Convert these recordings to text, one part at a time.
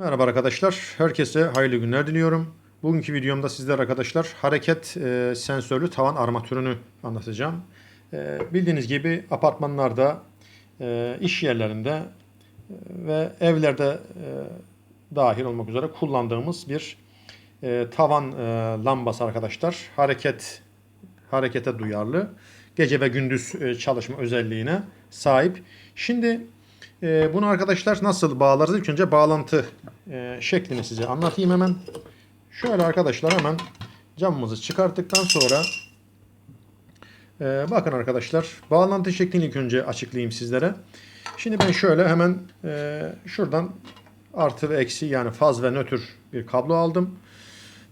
Merhaba arkadaşlar. Herkese hayırlı günler diliyorum. Bugünkü videomda sizler arkadaşlar hareket e, sensörlü tavan armatürünü anlatacağım. E, bildiğiniz gibi apartmanlarda, e, iş yerlerinde e, ve evlerde e, dahil olmak üzere kullandığımız bir e, tavan e, lambası arkadaşlar. Hareket harekete duyarlı. Gece ve gündüz e, çalışma özelliğine sahip. Şimdi e, bunu arkadaşlar nasıl bağlarız? İlk önce bağlantı e, şeklini size anlatayım hemen. Şöyle arkadaşlar hemen camımızı çıkarttıktan sonra e, bakın arkadaşlar bağlantı şeklini ilk önce açıklayayım sizlere. Şimdi ben şöyle hemen e, şuradan artı ve eksi yani faz ve nötr bir kablo aldım.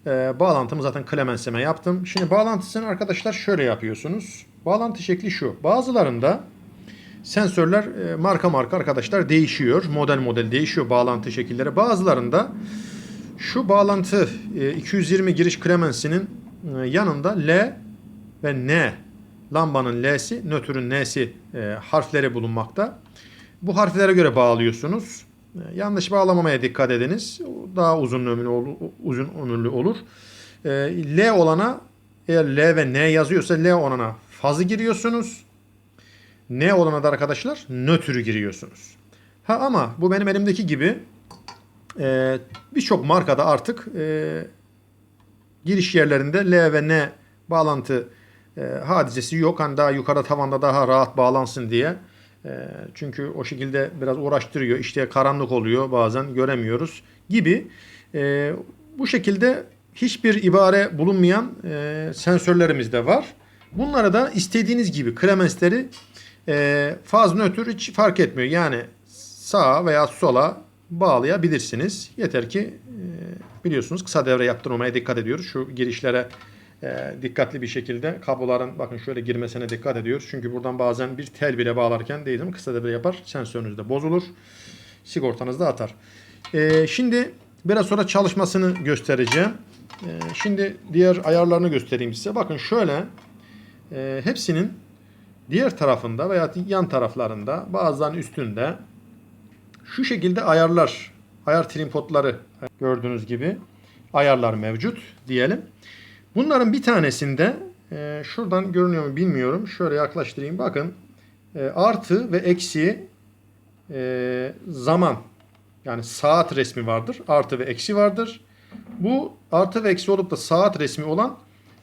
E, bağlantımı zaten klemenseme yaptım. Şimdi bağlantısını arkadaşlar şöyle yapıyorsunuz. Bağlantı şekli şu. Bazılarında sensörler e, marka marka arkadaşlar değişiyor. Model model değişiyor bağlantı şekilleri. Bazılarında şu bağlantı e, 220 giriş klemensinin e, yanında L ve N lambanın L'si, nötrün N'si e, harfleri bulunmakta. Bu harflere göre bağlıyorsunuz. E, yanlış bağlamamaya dikkat ediniz. Daha uzun ömürlü olur, uzun ömürlü olur. E, L olana eğer L ve N yazıyorsa L olana fazı giriyorsunuz. N olana da arkadaşlar nötrü giriyorsunuz. Ha ama bu benim elimdeki gibi e, birçok markada artık e, giriş yerlerinde L ve N bağlantı e, hadisesi yok. Hani daha yukarı tavanda daha rahat bağlansın diye. E, çünkü o şekilde biraz uğraştırıyor. İşte karanlık oluyor bazen göremiyoruz gibi. E, bu şekilde hiçbir ibare bulunmayan e, sensörlerimiz de var. Bunlara da istediğiniz gibi klemensleri e, faz nötr hiç fark etmiyor. Yani sağa veya sola bağlayabilirsiniz. Yeter ki e, biliyorsunuz kısa devre yaptırmamaya dikkat ediyoruz. Şu girişlere e, dikkatli bir şekilde kabloların bakın şöyle girmesine dikkat ediyoruz. Çünkü buradan bazen bir tel bile bağlarken değil mi kısa devre yapar. Sensörünüz de bozulur. Sigortanız da atar. E, şimdi biraz sonra çalışmasını göstereceğim. E, şimdi diğer ayarlarını göstereyim size. Bakın şöyle e, hepsinin diğer tarafında veya yan taraflarında bazılarının üstünde şu şekilde ayarlar, ayar trimpotları gördüğünüz gibi ayarlar mevcut diyelim. Bunların bir tanesinde e, şuradan görünüyor mu bilmiyorum. Şöyle yaklaştırayım. Bakın e, artı ve eksi e, zaman yani saat resmi vardır. Artı ve eksi vardır. Bu artı ve eksi olup da saat resmi olan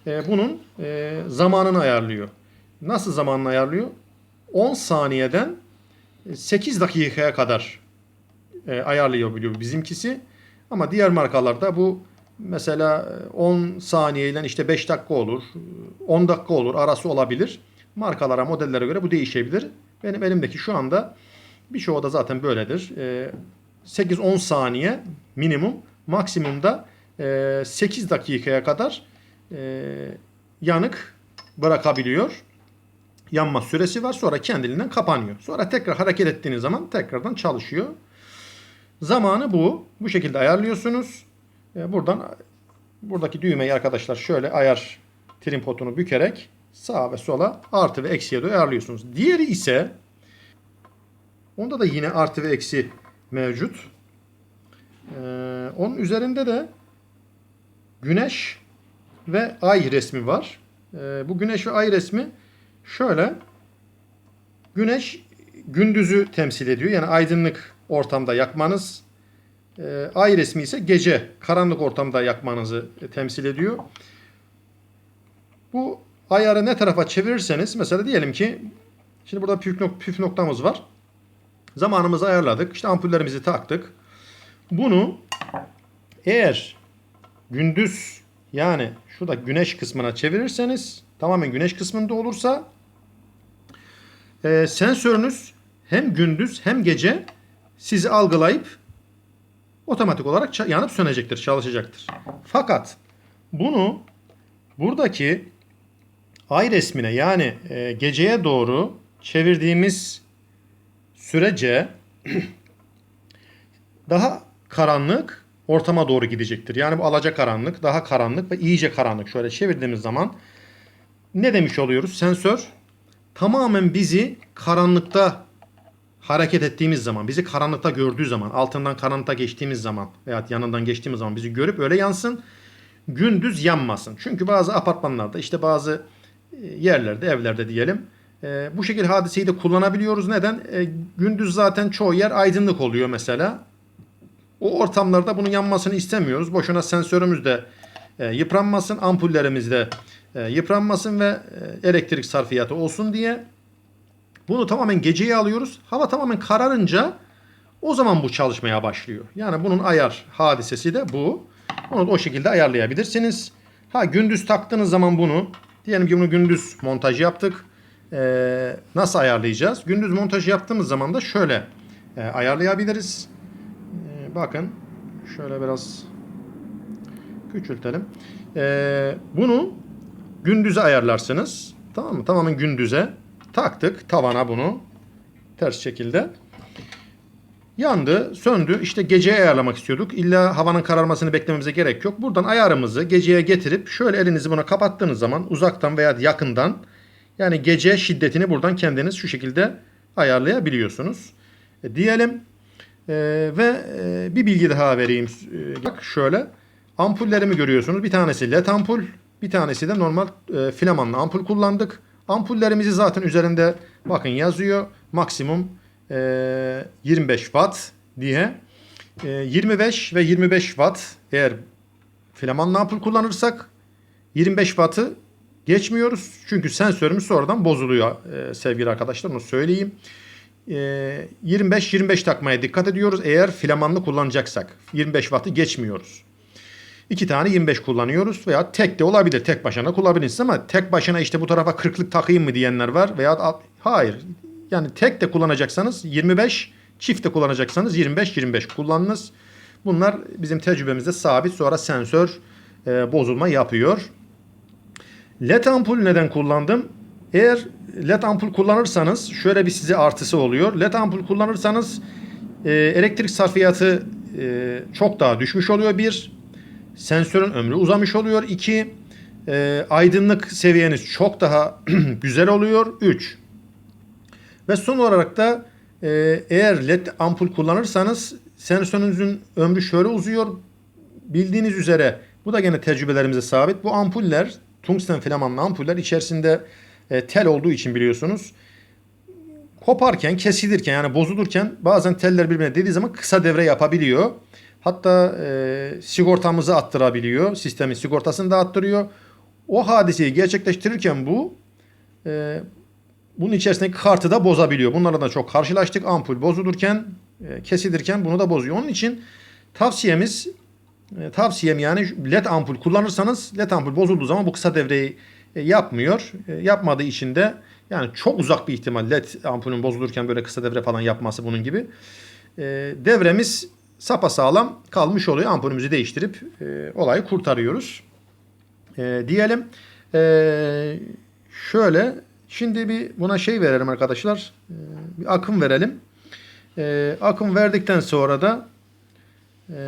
e, bunun e, zamanını ayarlıyor. Nasıl zamanını ayarlıyor? 10 saniyeden 8 dakikaya kadar e, ayarlayabiliyor bizimkisi. Ama diğer markalarda bu mesela 10 saniye ile işte 5 dakika olur, 10 dakika olur, arası olabilir. Markalara, modellere göre bu değişebilir. Benim elimdeki şu anda birçoğu da zaten böyledir. E, 8-10 saniye minimum, maksimumda e, 8 dakikaya kadar e, yanık bırakabiliyor yanma süresi var. Sonra kendiliğinden kapanıyor. Sonra tekrar hareket ettiğiniz zaman tekrardan çalışıyor. Zamanı bu. Bu şekilde ayarlıyorsunuz. E, Buradan buradaki düğmeyi arkadaşlar şöyle ayar trim potunu bükerek sağa ve sola artı ve eksiye doğru ayarlıyorsunuz. Diğeri ise onda da yine artı ve eksi mevcut. Ee, onun üzerinde de güneş ve ay resmi var. Ee, bu güneş ve ay resmi Şöyle güneş gündüzü temsil ediyor. Yani aydınlık ortamda yakmanız. E, ay resmi ise gece karanlık ortamda yakmanızı temsil ediyor. Bu ayarı ne tarafa çevirirseniz mesela diyelim ki şimdi burada püf, nok püf noktamız var. Zamanımızı ayarladık. İşte ampullerimizi taktık. Bunu eğer gündüz yani şurada güneş kısmına çevirirseniz tamamen güneş kısmında olursa e, sensörünüz hem gündüz hem gece sizi algılayıp otomatik olarak yanıp sönecektir, çalışacaktır. Fakat bunu buradaki ay resmine yani e, geceye doğru çevirdiğimiz sürece daha karanlık ortama doğru gidecektir. Yani bu alaca karanlık, daha karanlık ve iyice karanlık. Şöyle çevirdiğimiz zaman ne demiş oluyoruz? Sensör tamamen bizi karanlıkta hareket ettiğimiz zaman, bizi karanlıkta gördüğü zaman, altından karanlıkta geçtiğimiz zaman veya yanından geçtiğimiz zaman bizi görüp öyle yansın. Gündüz yanmasın. Çünkü bazı apartmanlarda işte bazı e, yerlerde, evlerde diyelim e, bu şekilde hadiseyi de kullanabiliyoruz. Neden? E, gündüz zaten çoğu yer aydınlık oluyor mesela. O ortamlarda bunun yanmasını istemiyoruz. Boşuna sensörümüz de yıpranmasın, ampullerimiz de e, yıpranmasın ve e, elektrik sarfiyatı olsun diye bunu tamamen geceye alıyoruz. Hava tamamen kararınca o zaman bu çalışmaya başlıyor. Yani bunun ayar hadisesi de bu. Onu da o şekilde ayarlayabilirsiniz. Ha gündüz taktığınız zaman bunu diyelim ki bunu gündüz montaj yaptık. Ee, nasıl ayarlayacağız? Gündüz montaj yaptığımız zaman da şöyle e, ayarlayabiliriz. Ee, bakın şöyle biraz küçültelim. Ee, bunu gündüze ayarlarsınız. Tamam mı? Tamamen gündüze taktık tavana bunu ters şekilde. Yandı, söndü. İşte geceye ayarlamak istiyorduk. İlla havanın kararmasını beklememize gerek yok. Buradan ayarımızı geceye getirip şöyle elinizi buna kapattığınız zaman uzaktan veya yakından yani gece şiddetini buradan kendiniz şu şekilde ayarlayabiliyorsunuz. E, diyelim e, ve e, bir bilgi daha vereyim. E, bak şöyle ampullerimi görüyorsunuz. Bir tanesi led ampul, bir tanesi de normal e, flamanlı ampul kullandık. Ampullerimizi zaten üzerinde bakın yazıyor. Maksimum e, 25 watt diye. E, 25 ve 25 watt eğer flamanlı ampul kullanırsak 25 wattı geçmiyoruz. Çünkü sensörümüz sonradan bozuluyor e, sevgili arkadaşlar onu söyleyeyim. E, 25-25 takmaya dikkat ediyoruz eğer flamanlı kullanacaksak. 25 wattı geçmiyoruz. İki tane 25 kullanıyoruz veya tek de olabilir. Tek başına kullanabilirsiniz ama tek başına işte bu tarafa 40'lık takayım mı diyenler var veya hayır. Yani tek de kullanacaksanız 25, çift de kullanacaksanız 25-25 kullanınız. Bunlar bizim tecrübemizde sabit. Sonra sensör e, bozulma yapıyor. LED ampul neden kullandım? Eğer LED ampul kullanırsanız şöyle bir size artısı oluyor. LED ampul kullanırsanız e, elektrik sarfiyatı e, çok daha düşmüş oluyor bir. Sensörün ömrü uzamış oluyor. İki, e, aydınlık seviyeniz çok daha güzel oluyor. Üç, ve son olarak da e, eğer led ampul kullanırsanız sensörünüzün ömrü şöyle uzuyor. Bildiğiniz üzere bu da gene tecrübelerimize sabit. Bu ampuller tungsten filamanlı ampuller içerisinde e, tel olduğu için biliyorsunuz koparken, kesilirken yani bozulurken bazen teller birbirine dediği zaman kısa devre yapabiliyor. Hatta e, sigortamızı attırabiliyor. Sistemin sigortasını da attırıyor. O hadiseyi gerçekleştirirken bu e, bunun içerisindeki kartı da bozabiliyor. Bunlarla da çok karşılaştık. Ampul bozulurken, e, kesilirken bunu da bozuyor. Onun için tavsiyemiz e, tavsiyem yani led ampul kullanırsanız led ampul bozulduğu zaman bu kısa devreyi e, yapmıyor. E, yapmadığı için de yani çok uzak bir ihtimal led ampulün bozulurken böyle kısa devre falan yapması bunun gibi. E, devremiz sapasağlam kalmış oluyor. Ampulümüzü değiştirip e, olayı kurtarıyoruz. E, diyelim e, şöyle şimdi bir buna şey verelim arkadaşlar. E, bir akım verelim. E, akım verdikten sonra da e,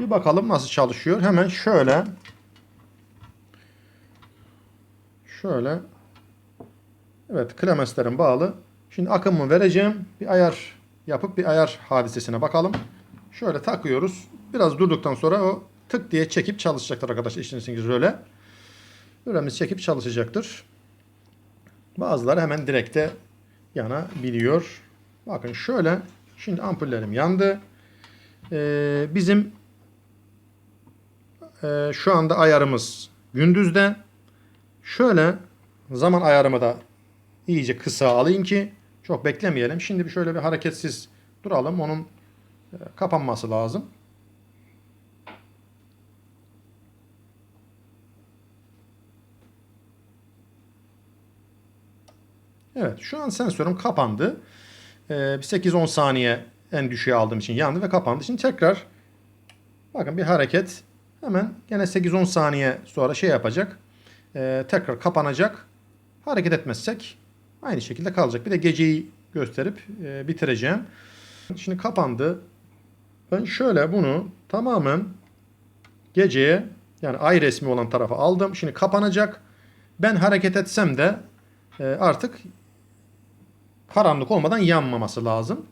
bir bakalım nasıl çalışıyor. Hemen şöyle şöyle evet klemenslerim bağlı. Şimdi akımı vereceğim. Bir ayar yapıp bir ayar hadisesine bakalım. Şöyle takıyoruz. Biraz durduktan sonra o tık diye çekip çalışacaktır arkadaşlar. İşiniz röle. Rölemiz çekip çalışacaktır. Bazıları hemen direkte yanabiliyor. Bakın şöyle. Şimdi ampullerim yandı. Ee, bizim e, şu anda ayarımız gündüzde. Şöyle zaman ayarımı da iyice kısa alayım ki çok beklemeyelim. Şimdi bir şöyle bir hareketsiz duralım. Onun e, kapanması lazım. Evet şu an sensörüm kapandı. Ee, bir 8-10 saniye en düşüğe aldığım için yandı ve kapandı. Şimdi tekrar bakın bir hareket hemen gene 8-10 saniye sonra şey yapacak. Ee, tekrar kapanacak. Hareket etmezsek aynı şekilde kalacak. Bir de geceyi gösterip e, bitireceğim. Şimdi kapandı. Ben şöyle bunu tamamen geceye yani ay resmi olan tarafa aldım. Şimdi kapanacak. Ben hareket etsem de e, artık karanlık olmadan yanmaması lazım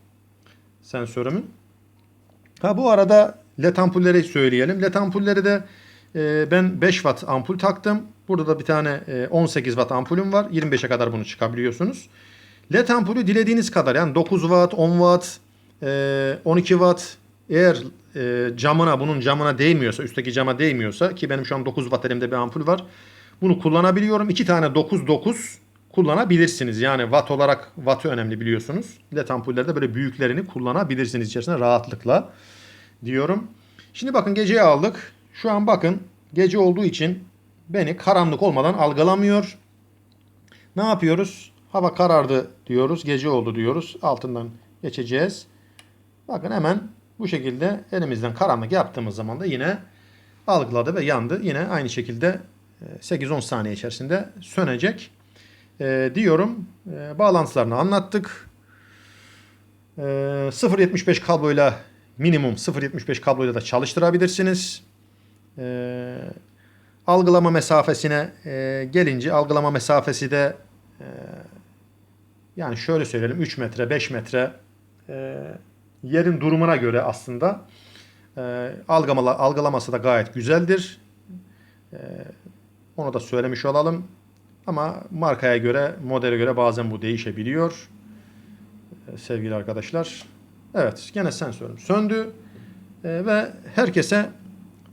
sensörümün. Ha bu arada led ampulleri söyleyelim. Led ampulleri de e, ben 5 watt ampul taktım. Burada da bir tane e, 18 watt ampulüm var. 25'e kadar bunu çıkabiliyorsunuz. LED ampulü dilediğiniz kadar yani 9 watt, 10 watt, e, 12 watt eğer e, camına bunun camına değmiyorsa üstteki cama değmiyorsa ki benim şu an 9 watt elimde bir ampul var. Bunu kullanabiliyorum. 2 tane 9 9 kullanabilirsiniz. Yani watt olarak wattı önemli biliyorsunuz. LED ampullerde böyle büyüklerini kullanabilirsiniz içerisinde rahatlıkla diyorum. Şimdi bakın geceyi aldık. Şu an bakın gece olduğu için beni karanlık olmadan algılamıyor. Ne yapıyoruz? Hava karardı diyoruz. Gece oldu diyoruz. Altından geçeceğiz. Bakın hemen bu şekilde elimizden karanlık yaptığımız zaman da yine algıladı ve yandı. Yine aynı şekilde e, 8-10 saniye içerisinde sönecek. E, diyorum. E, bağlantılarını anlattık. E, 0.75 kabloyla minimum 0.75 kabloyla da çalıştırabilirsiniz. E, algılama mesafesine e, gelince algılama mesafesi de e, yani şöyle söyleyelim 3 metre 5 metre e, yerin durumuna göre aslında e, algılama, algılaması da gayet güzeldir. E, onu da söylemiş olalım. Ama markaya göre, modele göre bazen bu değişebiliyor. E, sevgili arkadaşlar. Evet, gene sensörüm söndü. E, ve herkese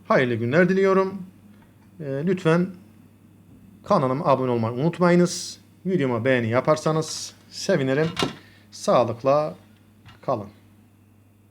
hayırlı günler diliyorum. E, lütfen kanalıma abone olmayı unutmayınız. Videoma beğeni yaparsanız sevinirim. Sağlıkla kalın.